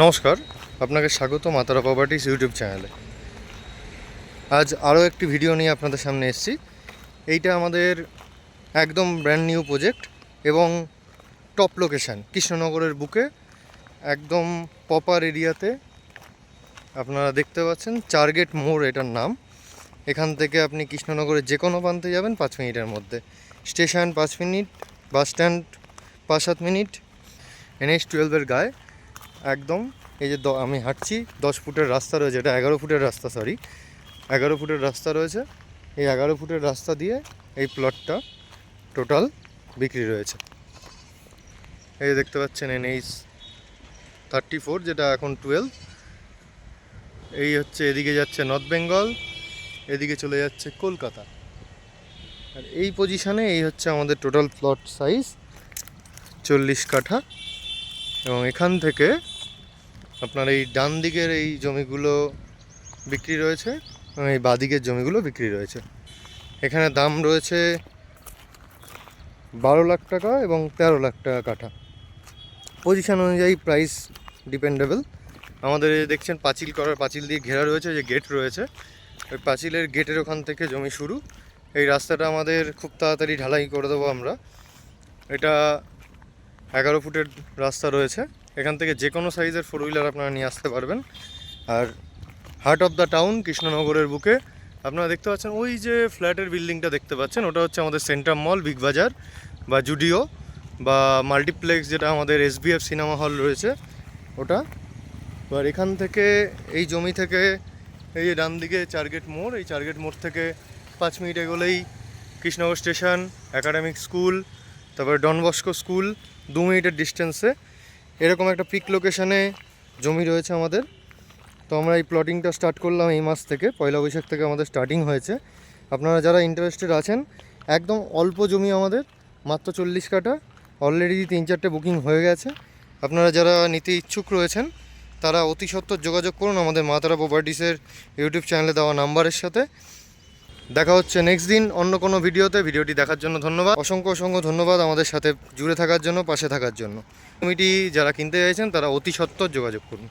নমস্কার, আপনাকে স্বাগত মাতারা প্রপার্টিস ইউটিউব চ্যানেলে। আজ আরও একটি ভিডিও নিয়ে আপনাদের সামনে এসেছি। এইটা আমাদের একদম ব্র্যান্ড নিউ প্রজেক্ট এবং টপ লোকেশান কৃষ্ণনগরের বুকে, একদম পপার এরিয়াতে আপনারা দেখতে পাচ্ছেন চারগেট মোড় এটার নাম। এখান থেকে আপনি কৃষ্ণনগরের যে কোনো প্রান্তে যাবেন পাঁচ মিনিটের মধ্যে। স্টেশন পাঁচ মিনিট, বাস স্ট্যান্ড পাঁচ সাত মিনিট, এনএইচ টুয়েলভের গায়ে। একদম। এই যে আমি হাঁটছি, দশ ফুটের রাস্তা রয়েছে, এটা এগারো ফুটের রাস্তা সরি এগারো ফুটের রাস্তা রয়েছে। এই এগারো ফুটের রাস্তা দিয়ে এই প্লটটা টোটাল বিক্রি রয়েছে। এই যে দেখতে পাচ্ছেন এন এনএইচ থার্টি ফোর যেটা এখন টুয়েলভ এই হচ্ছে, এদিকে যাচ্ছে নর্থ বেঙ্গল এদিকে চলে যাচ্ছে কলকাতা। আর এই পজিশানে এই হচ্ছে আমাদের টোটাল প্লট সাইজ চল্লিশ কাঠা। এবং এখান থেকে আপনার এই ডান দিকের এই জমিগুলো বিক্রি রয়েছে এই বাদিকের জমিগুলো বিক্রি রয়েছে। এখানে দাম রয়েছে বারো লাখ টাকা এবং তেরো লাখ টাকা কাঠা। পজিশন অনুযায়ী প্রাইস ডিপেন্ডেবল আমাদের দেখছেন, পাঁচিল করার পাঁচিল দিয়ে ঘেরা রয়েছে যে গেট রয়েছে। ওই পাঁচিলের গেটের ওখান থেকে জমি শুরু। এই রাস্তাটা আমাদের খুব তাড়াতাড়ি ঢালাই করে দেবো আমরা। এটা এগারো ফুটের রাস্তা রয়েছে। এখান থেকে যে কোনো সাইজের ফোর হুইলার আপনারা নিয়ে আসতে পারবেন। আর হার্ট অফ দ্য টাউন কৃষ্ণনগরের বুকে, আপনারা দেখতে পাচ্ছেন, ওই যে ফ্ল্যাটের বিল্ডিংটা দেখতে পাচ্ছেন, ওটা হচ্ছে আমাদের সেন্টার মল বিগ বাজার বা জুডিও বা মাল্টিপ্লেক্স যেটা আমাদের এসবিএফ সিনেমা হল রয়েছে, ওটা। এবার এখান থেকে, এই জমি থেকে, এই যে ডান দিকে চারগেট মোড়, এই চারগেট মোড় থেকে পাঁচ মিনিট এগোলেই কৃষ্ণনগর স্টেশন একাডেমিক স্কুল তারপরে ডনবস্কো স্কুল দু মিনিটের ডিস্টেন্সে এরকম একটা পিক লোকেশানে জমি রয়েছে আমাদের। তো আমরা এই প্লটিংটা স্টার্ট করলাম এই মাস থেকে, পয়লা বৈশাখ থেকে আমাদের স্টার্টিং হয়েছে। আপনারা যারা ইন্টারেস্টেড আছেন, একদম অল্প জমি আমাদের, মাত্র চল্লিশ কাটা অলরেডি তিন চারটে বুকিং হয়ে গেছে। আপনারা যারা নিতে ইচ্ছুক রয়েছেন, তারা অতি সত্বর যোগাযোগ করুন আমাদের মাতারা প্রপার্টিসের ইউটিউব চ্যানেলে দেওয়া নাম্বারের সাথে। দেখা হচ্ছে নেক্সট দিন, অন্য কোনো ভিডিওতে। ভিডিওটি দেখার জন্য ধন্যবাদ। অসংখ্য অসংখ্য ধন্যবাদ আমাদের সাথে জুড়ে থাকার জন্য, পাশে থাকার জন্য। কমিটি যারা কিনতে চাইছেন, তারা অতি সত্বর যোগাযোগ করুন।